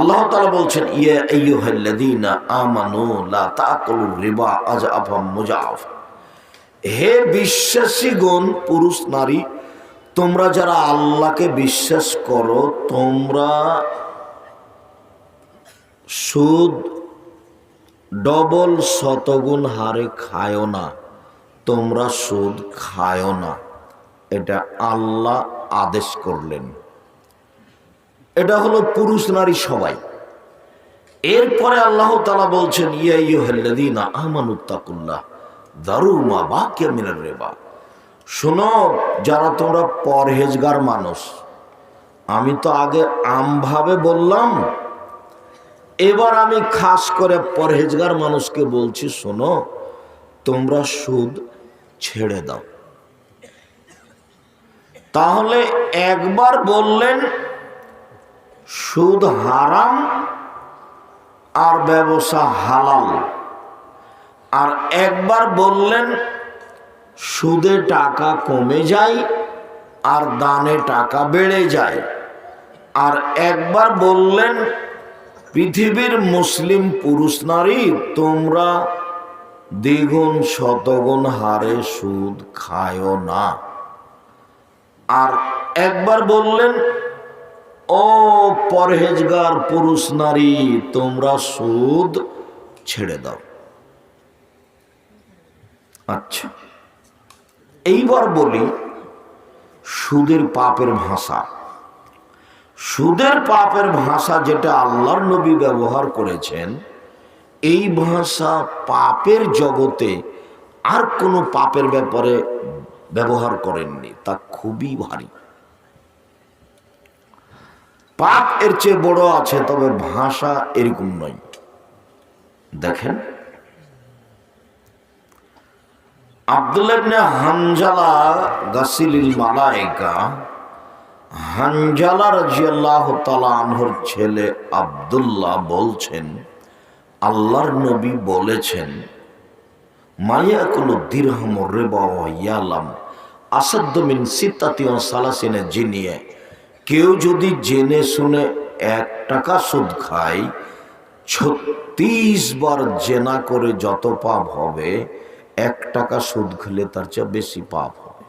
আল্লাহ তাআলা বলছেন, ইয়া আমানু লা তাকুলুর রিবা আজআফাম মুজাফ হে বিশ্বাসীগণ, পুরুষ, নারী, তোমরা যারা আল্লাহকে বিশ্বাস করো, তোমরা সুদ ডবল শতগুণ হারে খায়ও না। তোমরা সুদ খায়ও না। এটা আল্লাহ আদেশ করলেন। এটা হলো পুরুষ নারী সবাই। এরপরে আল্লাহ তালা বলছেন ইয়াইয়ুহাল্লাযীনা আমানুত্তাকুল্লাহ দারুমা বা কেমিনের রেবা। শোনো, যারা তোমরা পরহেজগার মানুষ, আমি তো আগে আমভাবে বললাম, এবার আমি খাস করে পরহেজগার মানুষকে বলছি, শোনো, তোমরা সুদ ছেড়ে দাও। তাহলে একবার বললেন সুদ হারাম আর ব্যবসা হালাল। আর একবার বললেন, সুদে টাকা কমে যায় আর দানে টাকা বেড়ে যায়। আর একবার বললেন, পৃথিবীর মুসলিম পুরুষ নারী, তোমরা দ্বিগুণ শতগুণ হারে সুদ খায়ও না। আর একবার বললেন ও পরহেজগার পুরুষ নারী, তোমরা সুদ ছেড়ে দাও। আচ্ছা এইবার বলি সুদের পাপের ভাষা। সুদের পাপের ভাষা যেটা আল্লাহর নবী ব্যবহার করেছেন, এই ভাষা পাপের জগতে আর কোনো পাপের ব্যাপারে ব্যবহার করেননি, তা খুবই ভারী। পাপ এর চেয়ে বড় আছে, তবে ভাষা এরকম নয়। দেখেন, আবদুল্লাহ হানজালা গাসিলিল মালাইকা হানজালা রাজিয়াল্লাহ তালা ছেলে আবদুল্লাহ বলছেন, আল্লাহর নবী বলেছেন মায়া কোনো দীর্ঘম রেবা ইয়ালাম আসাদ্দমিন সিতাতীয় সালাসিনে জিনিয়ে। কেউ যদি জেনে শুনে এক টাকা সুদ খায়, ছত্রিশ বার জেনা করে যত পাপ হবে, এক টাকা সুদ খেলে তার চেয়ে বেশি পাপ হবে।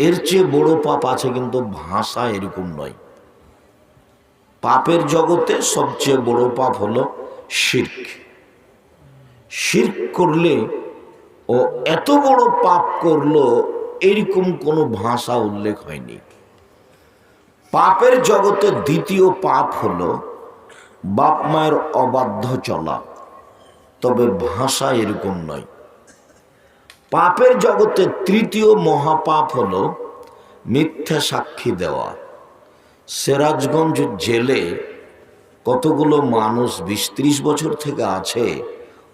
এর চেয়ে বড় পাপ আছে কিন্তু ভাষা এরকম নয়। পাপের জগতে সবচেয়ে বড় পাপ হলো শির্ক। শির্ক করলে ও এত বড় পাপ করল এরকম কোনো ভাষা উল্লেখ হয়নি। পাপের জগতে দ্বিতীয় পাপ হল বাপ মায়ের অবাধ্য চলা। তবে ভাষা এরকম নয়। পাপের জগতে তৃতীয় মহাপাপ হল মিথ্যা সাক্ষী দেওয়া। সিরাজগঞ্জ জেলে কতগুলো মানুষ বিশ ত্রিশ বছর থেকে আছে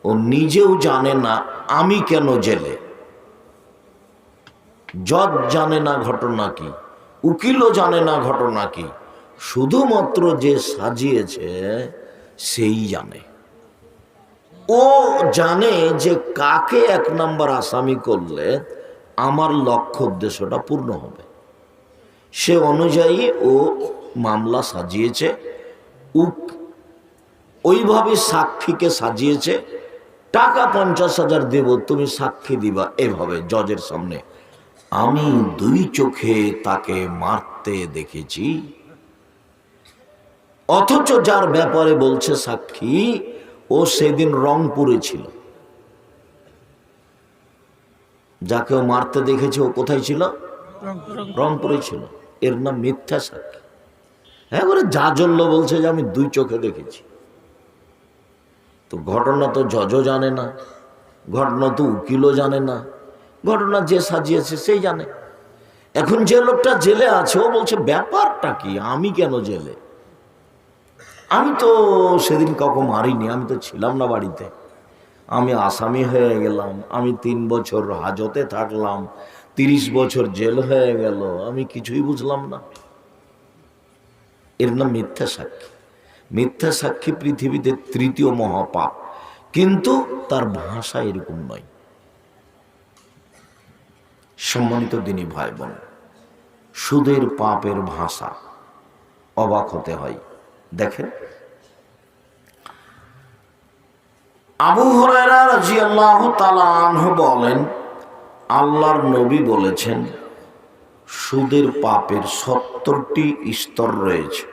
ও নিজেও জানে না আমি কেন জেলে। জজ জানে না ঘটনা কি, উকিলও জানে না ঘটনা কি, শুধুমাত্র যে সাজিয়েছে সেই জানে। ও জানে যে কাকে এক নম্বর আসামি করলে আমার লক্ষ্য উদ্দেশ্যটা পূর্ণ হবে। সে অনুযায়ী ও মামলা সাজিয়েছে, উক ওইভাবে সাক্ষীকে সাজিয়েছে, টাকা পঞ্চাশ হাজার দেব, তুমি সাক্ষী দিবা, এভাবে জজের সামনে আমি দুই চোখে তাকে মারতে দেখেছি। অথচ যার ব্যাপারে বলছে সাক্ষী, ও সেদিন রংপুরে ছিল। যাকে ও মারতে দেখেছে, ও কোথায় ছিল? রংপুরে ছিল। এর নাম মিথ্যা সাক্ষী। হ্যাঁ করে জাজল্য বলছে যে আমি দুই চোখে দেখেছি। তো ঘটনা তো জজও জানে না, ঘটনা তো উকিলও জানে না। ঘটনা যে সাজিয়েছে সেই জানে। এখন যে লোকটা জেলে আছে, ও বলছে, ব্যাপারটা কি? আমি কেন জেলে? আমি তো সেদিন কাউকে মারিনি, আমি তো ছিলাম না বাড়িতে। আমি আসামি হয়ে গেলাম, আমি তিন বছর হাজতে থাকলাম, তিরিশ বছর জেল হয়ে গেল, আমি কিছুই বুঝলাম না। এর নাম মিথ্যা সাক্ষী। মিথ্যা সাক্ষী পৃথিবীতে তৃতীয় মহাপাপ। কিন্তু তার ভাষা এরকম নয়। সম্মানিত দিনী ভাই বোন সুদের পাপের ভাষা অবাক হতে হয়। দেখেন, আবু আনহু বলেন, আল্লাহর নবী বলেছেন, সুদের পাপের সত্তরটি স্তর রয়েছে।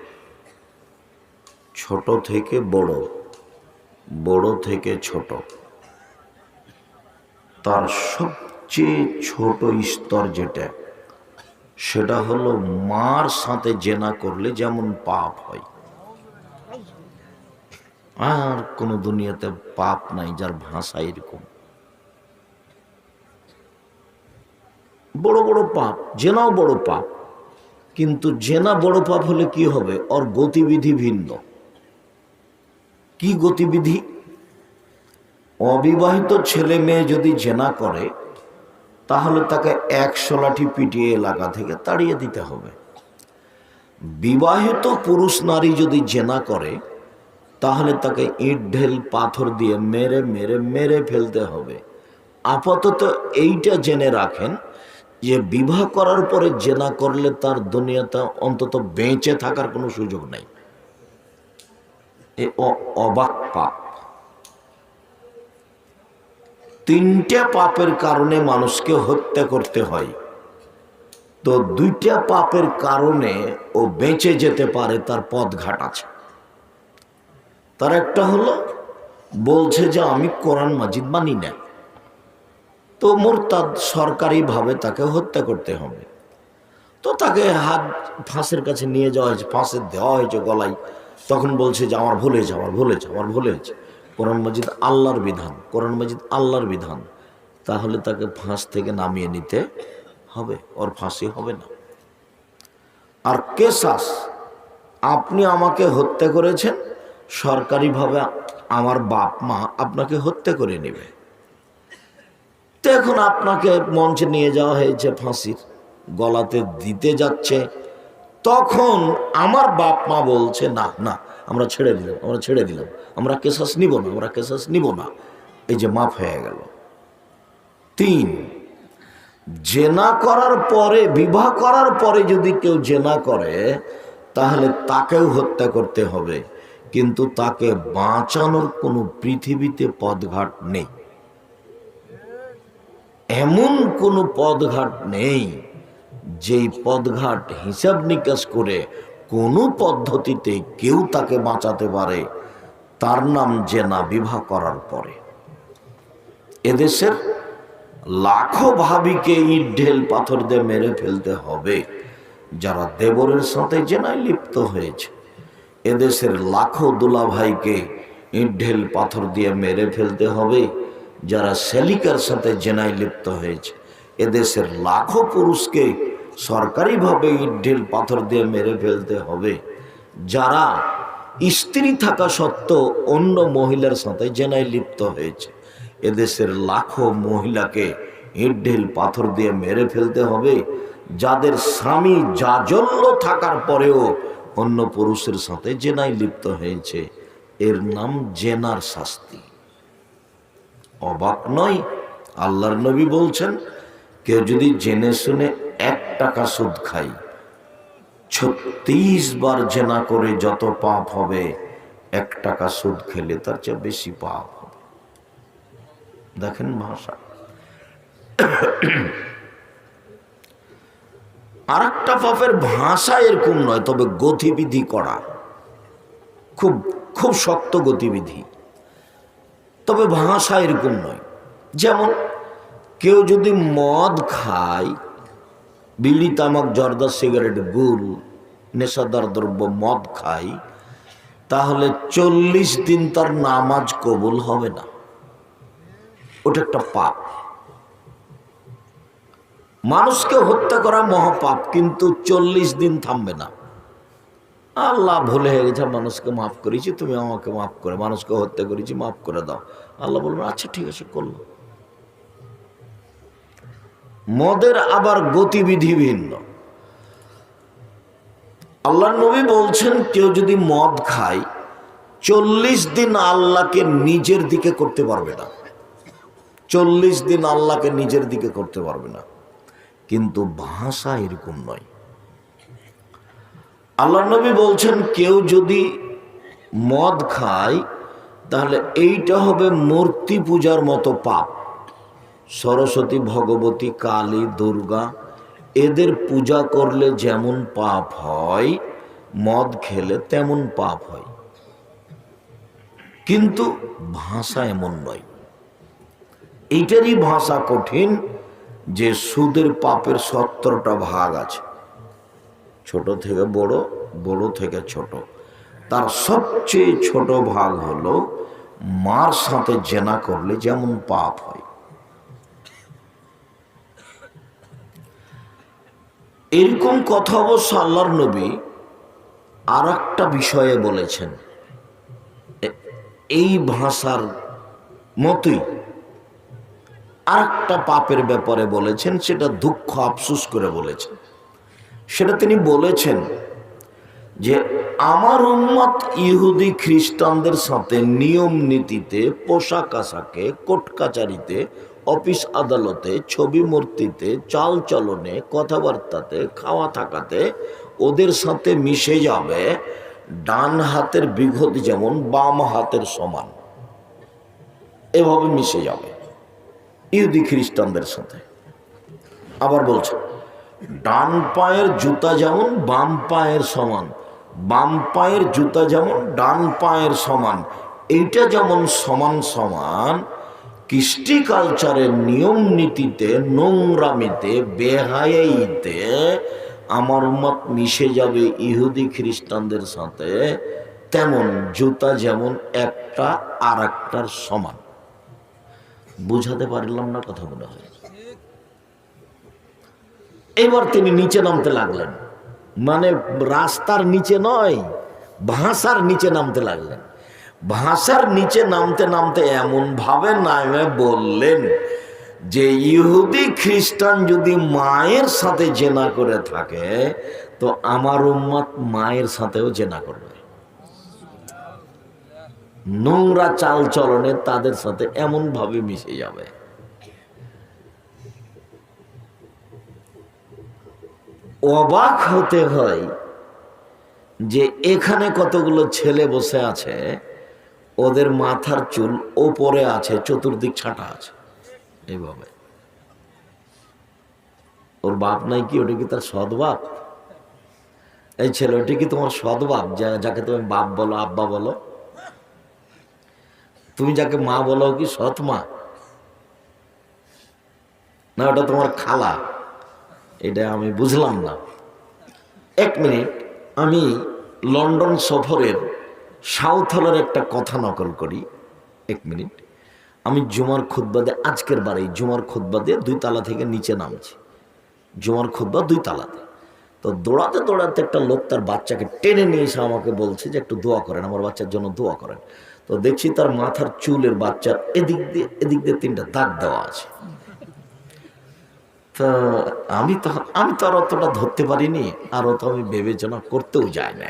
ছোট থেকে বড় বড় থেকে ছোট। তার সবচেয়ে ছোট স্তর যেটা, সেটা হলো মার সাথে জেনা করলে যেমন পাপ হয়। আর কোনো দুনিয়াতে পাপ নাই যার ভাষা এরকম। বড় বড় পাপ, জেনাও বড় পাপ, কিন্তু জেনা বড় পাপ হলে কি হবে? ওর গতিবিধি ভিন্ন। কি গতিবিধি? অবিবাহিত ছেলে মেয়ে যদি জেনা করে তাহলে তাকে একশো লাঠি পিটিয়ে এলাকা থেকে তাড়িয়ে দিতে হবে। বিবাহিত পুরুষ নারী যদি জেনা করে, তাহলে তাকে ইট, ঢেল, পাথর দিয়ে মেরে মেরে মেরে ফেলতে হবে। আপাতত এইটা জেনে রাখেন যে বিবাহ করার পরে জেনা করলে তার দুনিয়াটা অন্তত বেঁচে থাকার কোনো সুযোগ নাই। এ অবাক পাপ। তিনটা পাপের কারণে মানুষকে হত্যা করতে হয়। তো দুইটা পাপের কারণে ও বেঁচে যেতে পারে তার পথ পথঘাট আছে। তার একটা হলো, বলছে যে আমি কোরআন মাজিদ মানি না। তো মোর মোরতাদ সরকারিভাবে তাকে হত্যা করতে হবে। তো তাকে হাত ফাঁসের কাছে নিয়ে যাওয়া হয়েছে, ফাঁসের দেওয়া হয়েছে গলায়। তখন বলছে যে, আমার ভুল আমার ভুল আমার ভুল হয়েছে। কোরআন মজিদ আল্লাহর বিধান, কোরআন মজিদ আল্লাহর বিধান। তাহলে তাকে ফাঁস থেকে নামিয়ে নিতে হবে, ওর ফাঁসি হবে না। আর কেসাস আপনি আমাকে হত্যা করেছেন, সরকারিভাবে আমার বাপ মা আপনাকে হত্যা করে নেবে। তো এখন আপনাকে মঞ্চে নিয়ে যাওয়া হয়েছে ফাঁসির, গলাতে দিতে যাচ্ছে তখন আমার বাপ মা বলছে, না না, আমরা ছেড়ে দিলাম, আমরা ছেড়ে দিলাম। আমরা কেসাস নিব না, আমরা কেসাস নিব না। এই যে মাফ হয়ে গেল। তিন, জেনা করার পরে, বিবাহ করার পরে যদি কেউ জেনা করে, তাহলে তাকেও হত্যা করতে হবে। কিন্তু তাকে বাঁচানোর কোনো পৃথিবীতে পদঘাট নেই। এমন কোনো পদঘাট নেই যেই পদঘাট হিসাব নিকাশ করে কোনো পদ্ধতিতে কেউ তাকে বাঁচাতে পারে, তার নাম জেনা বিবাহ করার পরে। এদেশের লাখো ভাবিকে ইট, ঢেল, পাথর দিয়ে মেরে ফেলতে হবে, যারা দেবরের সাথে জেনায় লিপ্ত হয়েছে। এদেশের লাখো দুলাভাইকে ইট, ঢেল, পাথর দিয়ে মেরে ফেলতে হবে, যারা সেলিকার সাথে জেনায় লিপ্ত হয়েছে। এদেশের লাখো পুরুষকে সরকারিভাবে ইট পাথর দিয়ে মেরে ফেলতে হবে। যারা স্ত্রী থাকা সত্ত্বেও অন্য মহিলার সাথে জেনায় লিপ্ত হয়েছে, এদেশের লাখো মহিলাকে ইট পাথর দিয়ে মেরে ফেলতে হবে। যাদের স্বামী জাজল্য থাকার পরেও অন্য পুরুষের সাথে জেনায় লিপ্ত হয়েছে, এর নাম জেনার শাস্তি। অবাক নয়, আল্লাহর নবী বলছেন, কেউ যদি জেনে শুনে টাকা সুদ খাই। ছত্রিশ বার জেনা করে যত পাপ হবে, এক টাকা সুদ খেলে তার চেয়ে বেশি পাপ হবে। দেখেন ভাষা। আর একটা পাপের ভাষা এরকম নয়, তবে গতিবিধি করা। খুব খুব শক্ত গতিবিধি। তবে ভাষা এরকম নয়। যেমন কেউ যদি মদ খায় বিড়ি, তামাক, জর্দা, সিগারেট গুল নেশাদার দ্রব্য, মদ খাই, তাহলে চল্লিশ দিন তার নামাজ কবুল হবে না। ওটা একটা পাপ। মানুষকে হত্যা করা মহাপাপ, কিন্তু চল্লিশ দিন থামবে না। আল্লাহ ভুলে হয়ে গেছে, মানুষকে মাফ করেছি, তুমি আমাকে মাফ করে, মানুষকে হত্যা করেছি, মাফ করে দাও। আল্লাহ বলবেন আচ্ছা ঠিক আছে করল মদের আবার গতিবিধি ভিন্ন। আল্লাহ নবী বলছেন, কেউ যদি মদ খায়, চল্লিশ দিন আল্লাহকে নিজের দিকে করতে পারবে না। চল্লিশ দিন আল্লাহকে নিজের দিকে করতে পারবে না। কিন্তু ভাষা এরকম নয়। আল্লাহ নবী বলছেন, কেউ যদি মদ খায়, তাহলে এইটা হবে মূর্তি পূজার মতো পাপ। সরস্বতী, ভগবতী, কালী, দুর্গা, এদের পূজা করলে যেমন পাপ হয়, মদ খেলে তেমন পাপ হয়। কিন্তু ভাষা এমন নয়। এইটারই ভাষা কঠিন যে সুদের পাপের সত্তরটা ভাগ আছে। ছোট থেকে বড় বড় থেকে ছোট। তার সবচেয়ে ছোট ভাগ হলো মার সাথে জেনা করলে যেমন পাপ হয়। এরকম কথা অবশ্য আল্লাহর নবী আর একটা বিষয়ে বলেছেন। এই ভাষার মতোই আর একটা পাপের ব্যাপারে বলেছেন, সেটা দুঃখ আফসুস করে বলেছেন। সেটা তিনি বলেছেন যে, আমার উম্মত ইহুদি খ্রিস্টানদের সাথে নিয়ম নীতিতে, পোশাক আশাকে কোর্ট কাচারিতে অফিস আদালতে, ছবি মূর্তিতে চাল চলনে কথাবার্তাতে, খাওয়া থাকাতে ওদের সাথে মিশে যাবে ডান হাতের বিঘত যেমন বাম হাতের সমান। এভাবে মিশে যাবে ইহুদি খ্রিস্টানদের সাথে। আবার বলছে, ডান পায়ের জুতা যেমন বাম পায়ের সমান, বাম পায়ের জুতা যেমন ডান পায়ের সমান, এইটা যেমন সমান সমান কৃষ্টি কালচারের নিয়ম নীতিতে নোংরামিতে বেহাইতে আমার মত মিশে যাবে ইহুদি খ্রিস্টানদের সাথে, তেমন জুতা যেমন একটা আর একটার সমান। বুঝাতে পারলাম না কথা মনে হয় এবার তিনি নিচে নামতে লাগলেন। মানে রাস্তার নিচে নয়, ভাষার নিচে নামতে লাগলেন। ভাষার নিচে নামতে নামতে এমন ভাবে নামে বললেন যে ইহুদি খ্রিস্টান যদি মায়ের সাথে জেনা করে থাকে, তো আমার উম্মত মায়ের সাথেও জেনা করবে। নোংরা চাল চলনে তাদের সাথে এমন ভাবে মিশে যাবে। অবাক হতে হয় যে এখানে কতগুলো ছেলে বসে আছে ওদের মাথার চুল ওপরে আছে, চতুর্দিক ছাটা আছে, এইভাবে। ওর বাপ নাই কি, ওটা কি তার সদবাপ এই ছেলে, ওটা কি তোমার সদবাপ যাকে তুমি বাপ বলো, আব্বা বলো? তুমি যাকে মা বলো কি সৎ মা? না, ওটা তোমার খালা। এটা আমি বুঝলাম না। এক মিনিট, আমি লন্ডন সফরের সাউথ হলের একটা কথা নকল করি, এক মিনিট। আমি জুমার খুদ্বাদে আজকের বারে জুমার খুদ্বাদে দুই তালা থেকে নিচে নামছি। জুমার খুদ্া দুই তালাতে। তো দৌড়াতে দৌড়াতে একটা লোক তার বাচ্চাকে টেনে নিয়ে এসে আমাকে বলছে যে একটু দোয়া করেন, আমার বাচ্চার জন্য দোয়া করেন। তো দেখছি তার মাথার চুলের বাচ্চার এদিক দিয়ে এদিক দিয়ে তিনটা দাগ দেওয়া আছে। তো আমি তো আমি তো আর অতটা ধরতে পারিনি, আর অত আমি বিবেচনা করতেও যাই না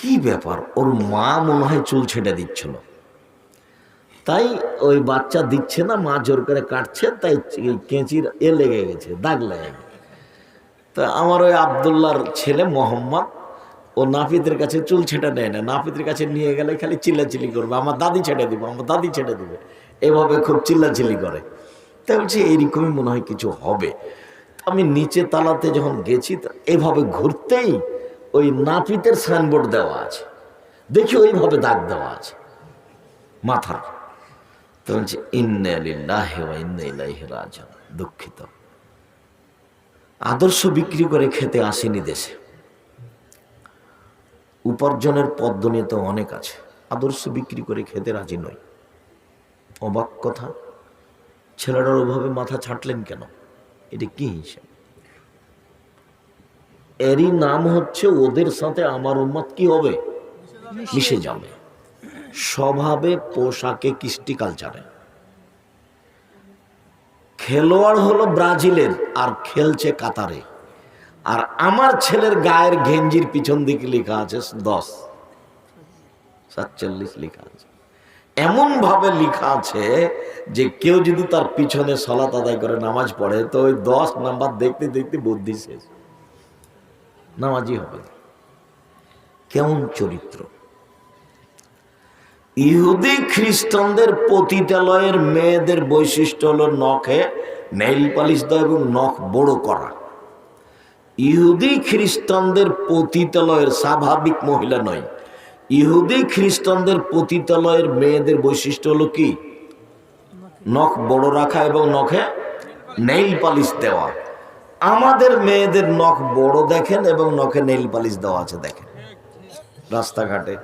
কি ব্যাপার? ওর মা মনে হয় চুল ছেটে দিচ্ছিল। তাই ওই বাচ্চা দিচ্ছে না, মা জোর করে কাটছে, তাই কেঁচির এ লেগে গেছে, দাগ লেগে গেছে। তো আমার ওই আবদুল্লার ছেলে মোহাম্মদ, ও নাপিতের কাছে চুল ছেটে নেয় না, নাপিতের কাছে নিয়ে গেলে খালি চিল্লাচিল্লি করবে, আমার দাদি ছেটে দিবে, আমার দাদি ছেড়ে দিবে। এভাবে খুব চিল্লাচিল্লি করে। তাই বলছি, এইরকমই মনে হয় কিছু হবে। আমি নিচে তালাতে যখন গেছি এভাবে ঘুরতেই ওই নাপিতের সাইনবোর্ড দেওয়া আছে। দেখি ওইভাবে দাগ দেওয়া আছে। মাথার তো বলছি, ইন্না লিল্লাহি ওয়া ইন্না ইলাইহি রাজিউন। দুঃখিত। আদর্শ বিক্রি করে খেতে আসেনি দেশে। উপার্জনের পদ্ধতি তো অনেক আছে। আদর্শ বিক্রি করে খেতে রাজি নয় অবাক কথা। ছেলেটার ওভাবে মাথা ছাটলেন কেন? এটা কি হিসাব? এরই নাম হচ্ছে ওদের সাথে আমার উম্মত কি হবে? মিশে যাবে। স্বভাবে পোশাকে কৃষ্টি কালচারে। খেলোয়াড় হলো ব্রাজিলের আর খেলছে কাতারে। আর আমার ছেলের গায়ের গেঞ্জির পিছন দিকে লেখা আছে দশ। সাতচল্লিশ লেখা আছে। এমন ভাবে লেখা আছে যে কেউ যদি তার পিছনে সলাত আদায় করে, নামাজ পড়ে, তো ওই দশ নাম্বার দেখতে দেখতে বুদ্ধি শেষ। নামাজি হবে। কেমন চরিত্র? ইহুদি খ্রিস্টানদের পতিতালয়ের মেয়েদের বৈশিষ্ট্য হলো নখে নেইল পালিশ দেওয়া এবং নখ বড় করা। ইহুদি খ্রিস্টানদের পতিতালয়ের স্বাভাবিক মহিলা নয়। ইহুদি খ্রিস্টানদের পতিতালয়ের মেয়েদের বৈশিষ্ট্য হলো কি? নখ বড় রাখা এবং নখে নেইল পালিশ দেওয়া। আমাদের মেয়েদের নখ বড় দেখেন এবং নখে নেইল পালিশ দেওয়া আছে দেখেন। রাস্তাঘাটে।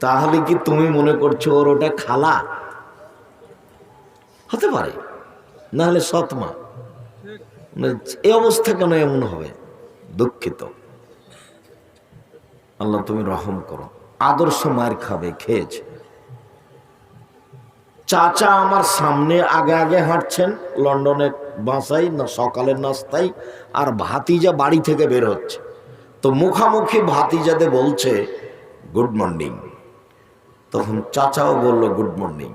তাহলে কি তুমি মনে করছ ওর ওটা খালা? হতে পারে। না হলে সৎমা মানে এই অবস্থা কেন এমন হবে? দুঃখিত। আল্লাহ তুমি রহম করো। আদর্শ মায়ের খাবে, খেয়েছে। চাচা আমার সামনে আগে আগে হাঁটছেন, লন্ডনে বাসাই, না সকালের নাস্তায় আর ভাতিজা বাড়ি থেকে বের হচ্ছে। তো মুখামুখি ভাতিজাতে বলছে, গুড মর্নিং। তখন চাচাও বলল, গুড মর্নিং।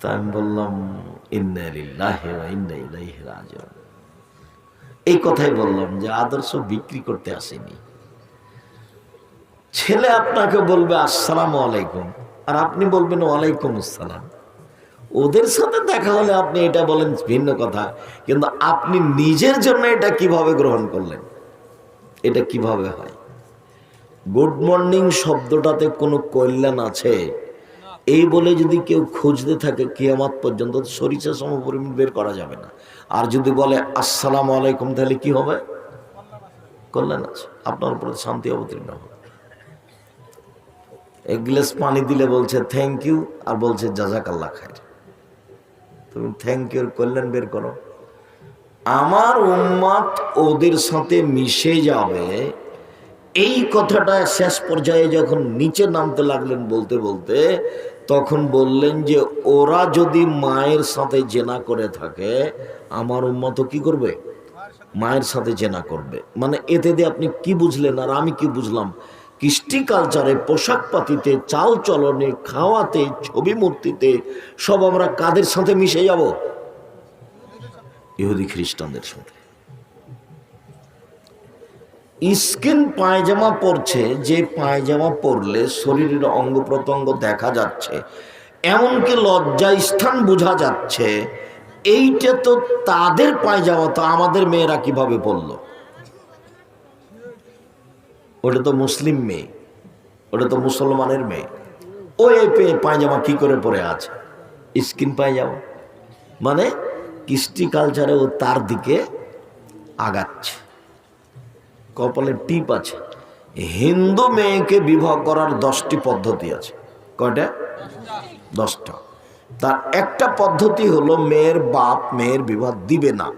তা আমি বললাম এই কথাই বললাম যে আদর্শ বিক্রি করতে আসেনি। ছেলে আপনাকে বলবে, আসসালামু আলাইকুম। আর আপনি বলবেন, ওয়ালাইকুম আসসালাম। ওদের সাথে দেখা হলে আপনি এটা বলেন ভিন্ন কথা। কিন্তু আপনি নিজের জন্য এটা কীভাবে গ্রহণ করলেন? এটা কীভাবে হয়? গুড মর্নিং শব্দটাতে কোনো কল্যাণ আছে? এই বলে যদি কেউ খুঁজতে থাকে, কিয়ামাত পর্যন্ত সরিষা সমপরিমাণ বের করা যাবে না। আর যদি বলে, আসসালাম আলাইকুম তাহলে কি হবে? কল্যাণ আছে। আপনার উপরে শান্তি অবতীর্ণ হবে। এক গ্লাস পানি দিলে বলছে থ্যাংক ইউ আর বলছে জাজাক আল্লাহ খায় তুমি থ্যাংক ইউর কল্যাণ বের করো। আমার উম্মাত ওদের সাথে মিশে যাবে, এই কথাটা শেষ পর্যায়ে যখন নিচে নামতে লাগলেন বলতে বলতে, তখন বললেন যে, ওরা যদি মায়ের সাথে জেনা করে থাকে, আমার উম্মত কি করবে? মায়ের সাথে জেনা করবে। মানে এতে দিয়ে আপনি কি বুঝলেন আর আমি কি বুঝলাম? কৃষ্টি কালচারে পোশাক পাতিতে, চাল চলনে, খাওয়াতে, ছবি মূর্তিতে, সব আমরা কাদের সাথে মিশে যাব? ইহুদি খ্রিস্টানদের সাথে। স্কিন পায়জামা পরছে, যে পায়জামা পরলে শরীরের অঙ্গ প্রত্যঙ্গ দেখা যাচ্ছে, এমনকি লজ্জা স্থান বোঝা যাচ্ছে। এইটা তো তাদের পায়জামা, তো আমাদের মেয়েরা কীভাবে পরলো? ওটা তো মুসলিম মেয়ে, ওটা তো মুসলমানের মেয়ে। ও এই পেয়ে পায়জামা কি করে পরে আছে? স্কিন পায়জামা। মানে কৃষ্টি কালচারে ও তার দিকে আগাচ্ছে। কপালে টিপ আছে। হিন্দু মেয়েকে বিবাহ করার দশটি পদ্ধতি আছে। কয়টা? দশটা। তার একটা পদ্ধতি হলো মেয়ের বাপ মেয়ের বিবাহ দিবে না।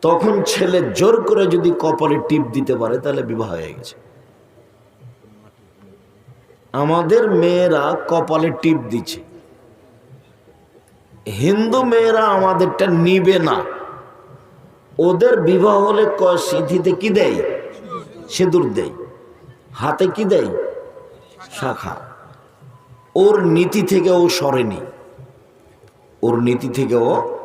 তখন ছেলে জোর করে যদি কপালে টিপ দিতে পারে, তাহলে বিবাহ হয়ে গেছে। আমাদের মেয়েরা কপালে টিপ দিচ্ছে। হিন্দু মেয়েরা আমাদেরটা নিবে না। ওদের বিবাহ হলে ক সিঁথিতে কি দেয়? সিঁদুর দেয়। হাতে কি দেয়? শাখা। ওর নীতি থেকে ও সরেনি। ওর নীতি থেকে ও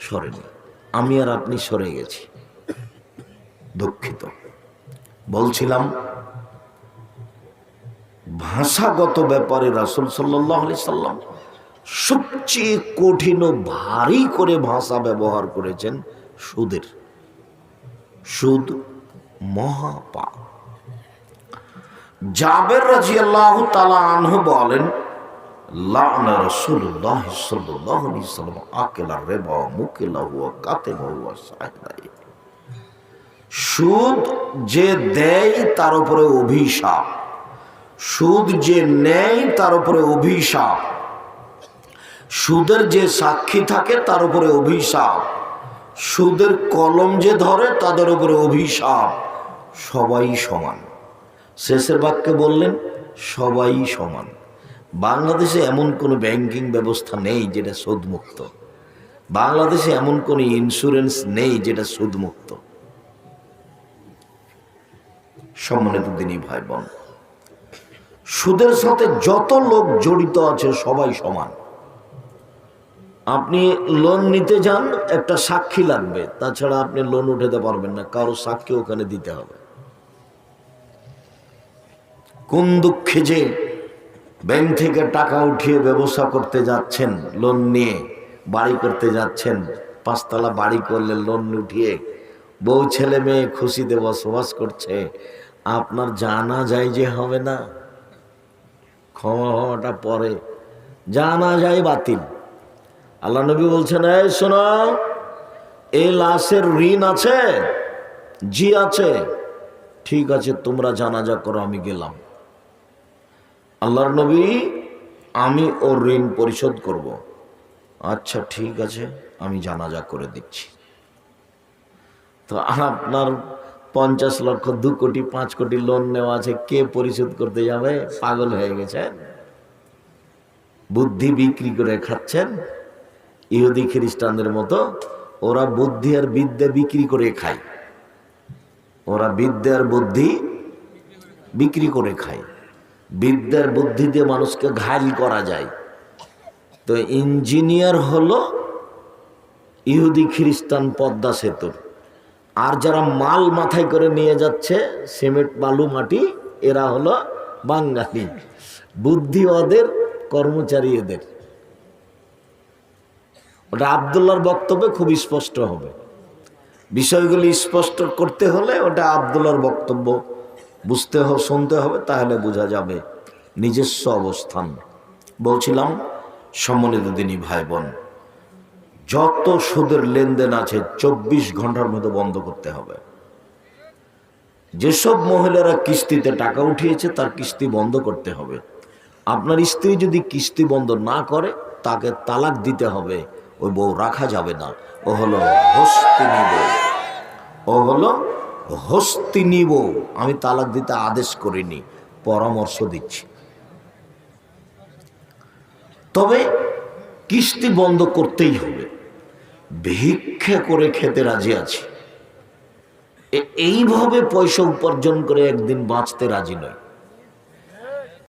সরেনি। আমি আর আপনি সরে গেছি। দুঃখিত। বলছিলাম, ভাষাগত ব্যাপারে রাসুল সাল্লাহ আলি সাল্লাম সবচেয়ে কঠিন ও ভারী করে ভাষা ব্যবহার করেছেন সুদের। সুদ মহাপা জাবের রাজি আল্লাহ তালা আনহু বলেন সুদ যে দেয়, তার উপরে অভিশাপ। সুদ যে নেয়, তার উপরে অভিশাপ। সুদের যে সাক্ষী থাকে, তার উপরে অভিশাপ। সুদের কলম যে ধরে, তাদের উপরে অভিশাপ। সবাই সমান। শেষের বাক্যে বললেন, সবাই সমান। বাংলাদেশে এমন কোনো ব্যাংকিং ব্যবস্থা নেই যেটা সুদমুক্ত। বাংলাদেশে এমন কোনো ইন্স্যুরেন্স নেই যেটা সুদমুক্ত। সম্মানিত দিনই ভাই বোন সুদের সাথে যত লোক জড়িত আছে সবাই সমান। আপনি লোন নিতে যান, একটা সাক্ষী লাগবে, তাছাড়া আপনি লোন উঠাতে পারবেন না, কারও সাক্ষী ওখানে দিতে হবে। কোন দুঃখে যে ব্যাংক থেকে টাকা উঠিয়ে ব্যবসা করতে যাচ্ছেন লোন নিয়ে বাড়ি করতে যাচ্ছেন, পাঁচতলা বাড়ি করলে লোন উঠিয়ে বউ, ছেলে, মেয়ে খুশিতে বসবাস করছে, আপনার জানা যায় যে হবে না? ক্ষমা হওয়াটা পরে। জানা যায় বাতিল। আল্লাহ নবী বলছেন, এই শোনো এই লাশের ঋণ আছে, জি আছে, ঠিক আছে, তোমরা জানাজা করো, আমি গেলাম। আল্লাহর নবী, আমি ওর ঋণ পরিশোধ করব। আচ্ছা ঠিক আছে, আমি জানাজা করে দিচ্ছি। তো আপনার পঞ্চাশ লক্ষ, দু কোটি, পাঁচ কোটি লোন নেওয়া আছে, কে পরিশোধ করতে যাবে? পাগল হয়ে গেছেন? বুদ্ধি বিক্রি করে খাচ্ছেন? ইহুদি খ্রিস্টানদের মতো, ওরা বুদ্ধি আর বিদ্যা বিক্রি করে খায়। ওরা বিদ্যা আর বুদ্ধি বিক্রি করে খায়। বিদ্যার বুদ্ধি দিয়ে মানুষকে ঘায়ল করা যায়। তো ইঞ্জিনিয়ার হলো ইহুদি খ্রিস্টান পদ্মা সেতুর আর যারা মাল মাথায় করে নিয়ে যাচ্ছে, সিমেন্ট, বালু, মাটি, এরা হলো বাঙালি। বুদ্ধি ওদের কর্মচারী এদের। ওটা আবদুল্লার বক্তব্যে খুব স্পষ্ট হবে। বিষয়গুলি স্পষ্ট করতে হলে ওটা আবদুল্লার বক্তব্য। বুঝতে হবে, শুনতে হবে, তাহলে বোঝা যাবে নিজস্ব অবস্থান। বলছিলাম, সম্মানিত দিনী ভাই বোন যত সুদের লেনদেন আছে, চব্বিশ ঘণ্টার মধ্যে বন্ধ করতে হবে। যেসব মহিলারা কিস্তিতে টাকা উঠিয়েছে, তার কিস্তি বন্ধ করতে হবে। আপনার স্ত্রী যদি কিস্তি বন্ধ না করে, তাকে তালাক দিতে হবে। ওই বউ রাখা যাবে না। ও হলো হস্তিনী বউ। ও হলো হস্তিনী নিব। আমি তালাক দিতে আদেশ করিনি, পরামর্শ দিচ্ছি। তবে কিস্তি বন্ধ করতেই হবে। ভিক্ষা করে খেতে রাজি আছি। এইভাবে পয়সা উপার্জন করে একদিন বাঁচতে রাজি নয়